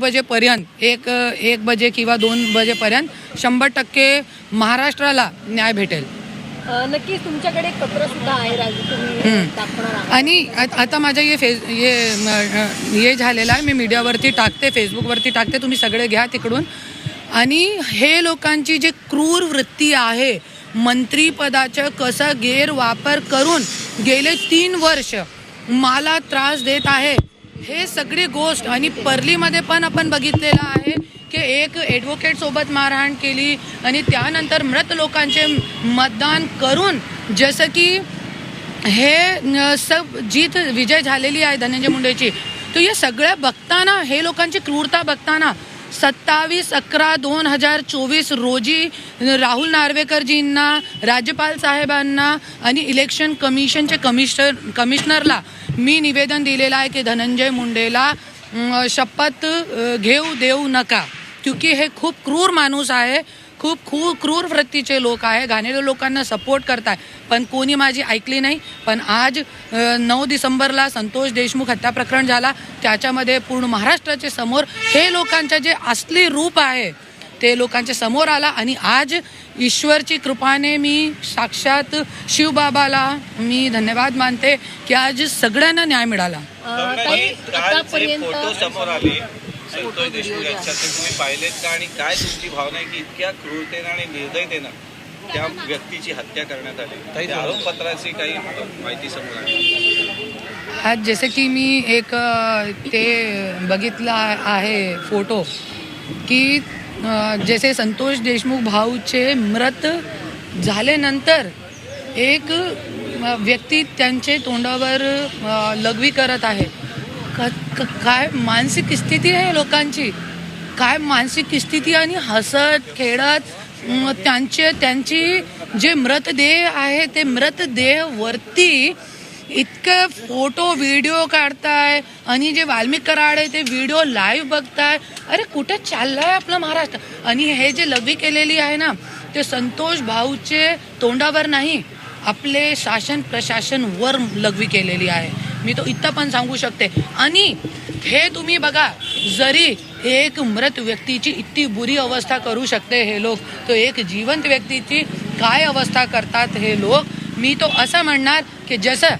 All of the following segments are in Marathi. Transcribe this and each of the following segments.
बजेपर्यंत एक एक बजे किंवा दोन बजेपर्यंत शंभर टक्के महाराष्ट्राला न्याय भेटेल. नक्कीच तुमच्याकडे पत्र सुद्धा आहे राजू तुम्ही आणि आता माझं हे फेस हे झालेलं आहे मी मीडियावरती टाकते फेसबुकवरती टाकते तुम्ही सगळे घ्या तिकडून. आणि हे लोकांची जी क्रूर वृत्ती आहे मंत्रीपदाचा कसा गैरवापर करून गेले तीन वर्ष मला त्रास देत आहे. हे सगळी गोष्ट आणि परलीमध्ये पण आपण बघितलेलं आहे की एक ॲडव्होकेट सोबत मारहाण केली आणि त्यानंतर मृत लोकांचे मतदान करून जसं की हे सब जीत विजय झालेली आहे धनंजय मुंडेची. तर हे सगळ्या बघताना हे लोकांची क्रूरता बघताना सत्तावीस अकरा दोन हजार चोवीस रोजी राहुल नार्वेकरजींना राज्यपाल साहेबांना आणि इलेक्शन कमिशनचे कमिशनर कमिशनरला मी निवेदन दिलेलं आहे की धनंजय मुंडेला शपथ घेऊ देऊ नका. क्योंकि हे खूप क्रूर माणूस आहे खूप खूप क्रूर वृत्तीचे लोक आहे घाणेरे लोकांना सपोर्ट करताय. पण कोणी माझी ऐकली नाही. पण आज नऊ डिसेंबरला संतोष देशमुख हत्या प्रकरण झाला. त्याच्यामध्ये पूर्ण महाराष्ट्राचे समोर हे लोकांचं जे असली रूप आहे ते लोकांच्या समोर आला आणि आज ईश्वरची कृपाने मी साक्षात शिवबाबाला मी धन्यवाद मानते की आज सगळ्यांना न्याय मिळाला. अ, ताई काल जे आतापर्यंत फोटो समोर आले संतोष देशमुख यांच्या ते तुम्ही पाहिलेत का? आणि काय तुमची भावना आहे की इतक्या क्रूरतेनं आणि निर्दयतेनं त्या व्यक्तीची हत्या करण्यात आली? त्या आरोपपत्राची काही माहिती समोर आली. आज जसे की मी एक ते बघितलं आहे फोटो की जसे संतोष देशमुख भाऊचे मृत झाल्यानंतर एक व्यक्ती त्यांचे तोंडावर लघवी करत आहे. काय मानसिक स्थिती आहे लोकांची? काय मानसिक स्थिती आणि हसत खेळत त्यांचे त्यांची जे मृतदेह आहे ते मृतदेहवरती इतकं फोटो व्हिडिओ काढताय. आणि जे वाल्मिक कराड आहे ते व्हिडिओ लाईव्ह बघताय. अरे कुठे चाललंय आपलं महाराष्ट्र? आणि हे जे लघवी केलेली आहे ना ते संतोष भाऊचे तोंडावर नाही आपले शासन प्रशासन वर लघवी केलेली आहे. मी तो इथं पण सांगू शकते. आणि हे तुम्ही बघा जरी एक मृत व्यक्तीची इतकी बुरी अवस्था करू शकते हे लोक तो एक जिवंत व्यक्तीची काय अवस्था करतात हे लोक मी तो असं म्हणणार की जसं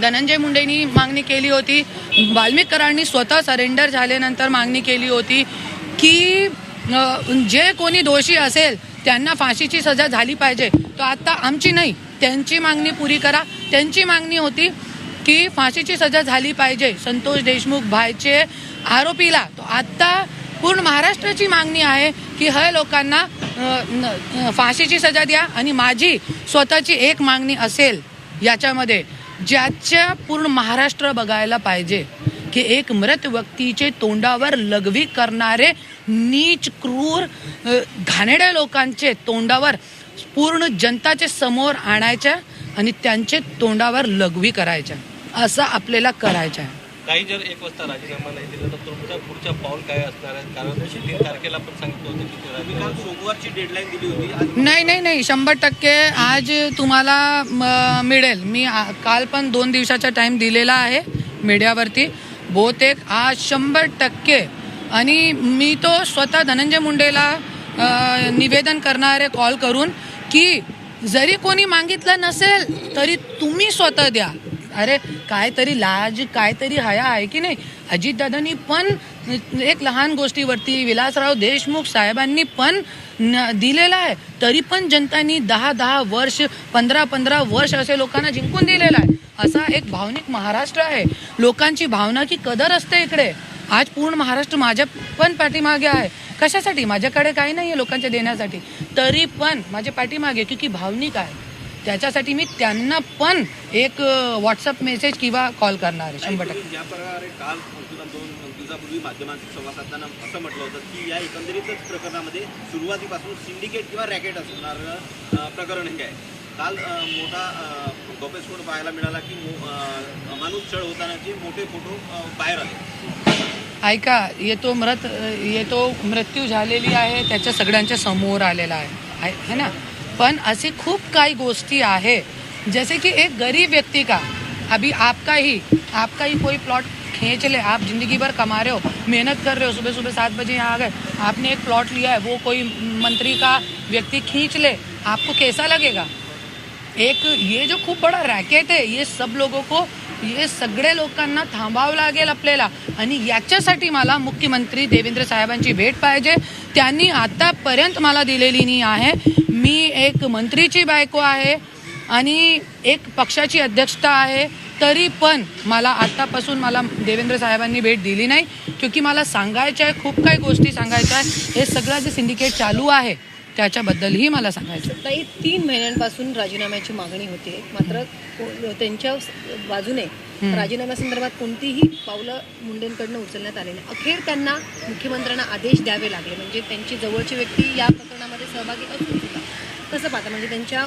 धनंजय मुंडेंनी मागणी केली होती. वाल्मिककरांनी स्वतः सरेंडर झाल्यानंतर मागणी केली होती की जे कोणी दोषी असेल त्यांना फाशीची सजा झाली पाहिजे. तो आत्ता आमची नाही त्यांची मागणी पुरी करा. त्यांची मागणी होती की फाशीची सजा झाली पाहिजे. संतोष देशमुख भाईचे आरोपीला तो आत्ता पूर्ण महाराष्ट्राची मागणी आहे की ह्या लोकांना फाशीची सजा द्या आणि माझी स्वतःची एक मागणी असेल याच्यामध्ये. ज्याच्या पूर्ण महाराष्ट्र बघायला पाहिजे की एक मृत व्यक्तीचे तोंडावर लघवी करणारे नीच क्रूर घाणेड्या लोकांचे तोंडावर पूर्ण जनताचे समोर आणायच्या आणि त्यांचे तोंडावर लघवी करायच्या. असं आपल्याला करायचं आहे. काही जर एक वाजता राजीनामा नाही दिला तर तुमचा पुढच्या पाऊल काय असणार आहे कारण तीन तारखेला पण सांगितलं होतं की ते राजीनामा काल सोमवारची डेडलाईन दिली होती. नाही नाही नाही. शंभर टक्के आज तुम्हाला म, मिळेल. मी काल पण दोन दिवसाचा टाइम दिलेला आहे मीडियावरती बहुतेक आज शंभर टक्के. आणि मी तो स्वतः धनंजय मुंडेला निवेदन करणारे कॉल करून की जरी कोणी मागितलं नसेल तरी तुम्ही स्वतः द्या. अरे काहीतरी लाज काहीतरी हया आहे की नाही? अजितदादांनी पण एक लहान गोष्टीवरती विलासराव देशमुख साहेबांनी पण दिलेला आहे. तरी पण जनतानी दहा दहा वर्ष पंधरा पंधरा वर्ष असे लोकांना जिंकून दिलेला आहे. असा एक भावनिक महाराष्ट्र आहे. लोकांची भावना की कदर असते इकडे. आज पूर्ण महाराष्ट्र माझ्या पण पाठीमागे आहे. कशासाठी? माझ्याकडे काही नाही आहे लोकांच्या देण्यासाठी. तरी पण माझ्या पाठीमागे की भावनिक आहे. त्याच्यासाठी मी त्यांना पण एक व्हॉट्सअप मेसेज किंवा कॉल करणार आहे शंभर टक्के. ज्या प्रकारे काल दोन दिवसापूर्वी माध्यमांशी संवाद साधताना असं म्हटलं होतं की या एकंदरीतच प्रकरणामध्ये सुरुवातीपासून सिंडिकेट किंवा रॅकेट असणारं प्रकरण हे आहे. काल मोठा पाहायला मिळाला की मो- अं, अमानुष छळ होतानाचे मोठे फोटो बाहेर आले. ऐका येतो मृत येतो मृत्यू झालेली आहे त्याच्या सगळ्यांच्या समोर आलेला आहे आहे है ना? पण असे खूप काही गोष्टी आहे. जैसे कि एक गरीब व्यक्ति का? अभी आपका ही आपका ही कोई प्लॉट खींच ले आप जिंदगी भर कमा रहे हो मेहनत कर रहे हो सुबह सुबह सात बजे यहाँ आ गए आपने एक प्लॉट लिया है वो कोई मंत्री का व्यक्ती खींच ले आपको कैसा लगेगा? एक ये जो खूप बडा रॅकेट आहे ये सब लोगों को हे सगळे लोकांना थांबावं लागेल आपल्याला. आणि याच्यासाठी मला मुख्यमंत्री देवेंद्र साहेबांची भेट पाहिजे. त्यांनी आतापर्यंत मला दिलेली नाही आहे. मी एक मंत्रीची बायको आहे आणि एक पक्षाची अध्यक्षता आहे तरी पण मला आतापासून मला देवेंद्र साहेबांनी भेट दिली नाही. क्योंकि मला सांगायचं आहे खूप काही गोष्टी सांगायच्या आहे हे सगळं जे सिंडिकेट चालू आहे त्याच्याबद्दलही मला सांगायचं. ताई तीन महिन्यांपासून राजीनाम्याची मागणी होते मात्र त्यांच्या बाजूने राजीनाम्यासंदर्भात कोणतीही पावलं मुंडेंकडनं उचलण्यात आली नाही. अखेर त्यांना मुख्यमंत्र्यांना आदेश द्यावे लागले. म्हणजे त्यांची जवळची व्यक्ती या प्रकरणामध्ये सहभागी सुद्धा. कसं पाहता? म्हणजे त्यांच्या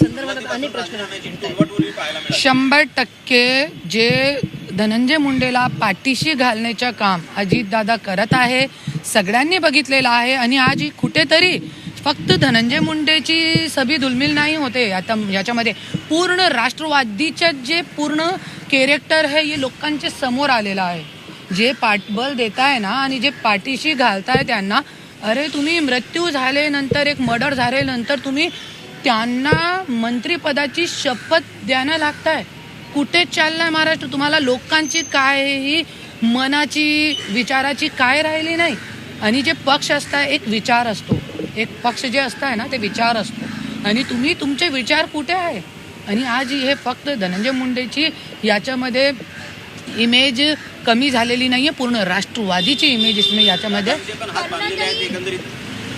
संदर्भात अनेक प्रश्न शंभर टक्के जे धनंजय मुंडेला पाठीशी घालण्याचं काम अजितदादा करत आहे सगळ्यांनी बघितलेलं आहे आणि आज ही कुठेतरी फक्त धनंजय मुंडेची सभी दुलमिल नाही होते. आता याच्यामध्ये पूर्ण राष्ट्रवादीचं जे पूर्ण कॅरेक्टर आहे हे लोकांच्या समोर आलेलं आहे. जे पाठबल देताय ना आणि जे पाठीशी घालताय त्यांना अरे तुम्ही मृत्यू झाल्यानंतर एक मर्डर झाल्यानंतर तुम्ही त्यांना मंत्रिपदाची शपथ द्यायला लागताय. कुठे चाललाय महाराष्ट्र? तुम्हाला लोकांची काय ही मनाची विचाराची काय राहिली नाही. आणि जे पक्ष असताय एक विचार असतो. एक पक्ष जे असताय ना ते विचार असतो. आणि तुम्ही तुमचे विचार कुठे आहे? आणि आज हे फक्त धनंजय मुंडेची याच्यामध्ये इमेज कमी झालेली नाहीये पूर्ण राष्ट्रवादीची इमेज इसमें याच्यामध्ये जे पण हात बांधलेले आहेत एकंदरीत.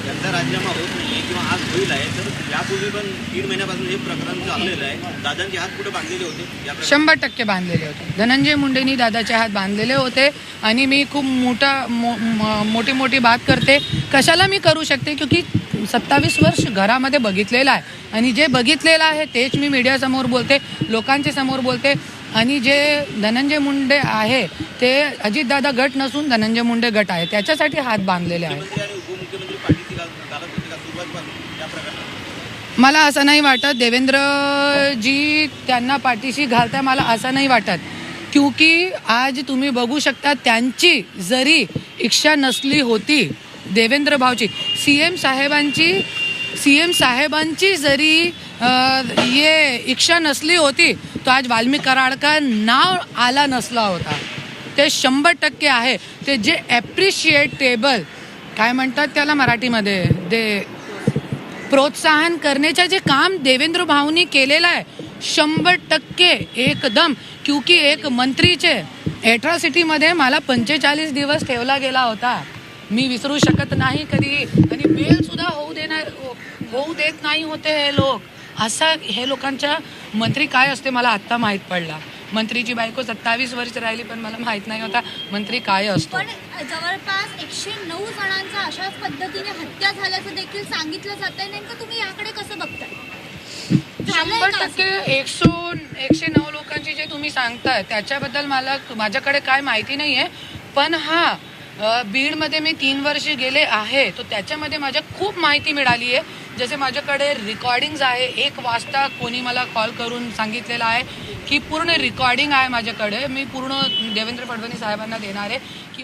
त्यांचा राजीनामा होत नाहीये किंवा आज होईल आहे तर यापूर्वी पण तीन महिन्यापासून हे प्रकरण चाललेलं आहे. दादांचे हात कुठे बांधलेले होते? या प्रकरणात? शंभर टक्के बांधलेले होते. धनंजय मुंडेनी दादाचे हात बांधलेले होते आणि मी खूप मोठा मो, म- मोठी मोठी बात करते. कशाला मी करू शकते? क्योंकि सत्तावीस वर्ष घरामध्ये बघितलेलं आहे. आणि जे बघितलेलं आहे तेच मी मीडियासमोर बोलते लोकांच्या समोर बोलते. आणि जे धनंजय मुंडे आहे ते अजितदादा गट नसून धनंजय मुंडे गट आहे. त्याच्यासाठी हात बांधलेले आहे मला असं नाही वाटत. देवेंद्रजी त्यांना पाठीशी घालताय मला असं नाही वाटत. क्योंकी आज तुम्ही बघू शकता त्यांची जरी इच्छा नसली होती देवेंद्र भाऊची सी एम साहेबांची सी एम साहेबांची जरी ये इच्छा नसली होती तो आज वाल्मिक कराडकर नाव आला नसला होता. ते शंभर टक्के आहे. ते जे ॲप्रिशिएटेबल काय म्हणतात त्याला मराठीमध्ये? दे प्रोत्साहन करण्याचे जे काम देवेंद्र भाऊनी केलेलं आहे शंभर टक्के एकदम. क्योंकि एक मंत्रीचे ॲट्रॉसिटीमध्ये मला पंचेचाळीस दिवस ठेवला गेला होता. मी विसरू शकत नाही कधी. आणि बेल सुद्धा होऊ देणार होऊ देत नाही होते हे लोक. असा हे लोकांच्या मंत्री काय असते मला आत्ता माहीत पडला. मंत्रीची बायको सत्तावीस वर्ष राहिली पण मला माहीत नाही होता मंत्री काय असतो. पण जवळपास एकशे नऊ जणांचा अशाच पद्धतीने हत्या झाल्याचं देखील सांगितलं जात आहे नेमकं तुम्ही याकडे कसं बघताय? शंभर? टक्के एकशे एकशे नऊ लोकांची जे तुम्ही सांगताय त्याच्याबद्दल मला माझ्याकडे काय माहिती नाही आहे पण हा बीडमध्ये मी तीन वर्ष गेले आहे. तर त्याच्यामध्ये माझ्या खूप माहिती मिळाली आहे जसे माझ्याकडे रेकॉर्डिंग्ज आहे. एक वाजता कोणी मला कॉल करून सांगितलेलं आहे की पूर्ण रेकॉर्डिंग आहे माझ्याकडे. मी पूर्ण देवेंद्र फडणवीस साहेबांना देणार आहे. की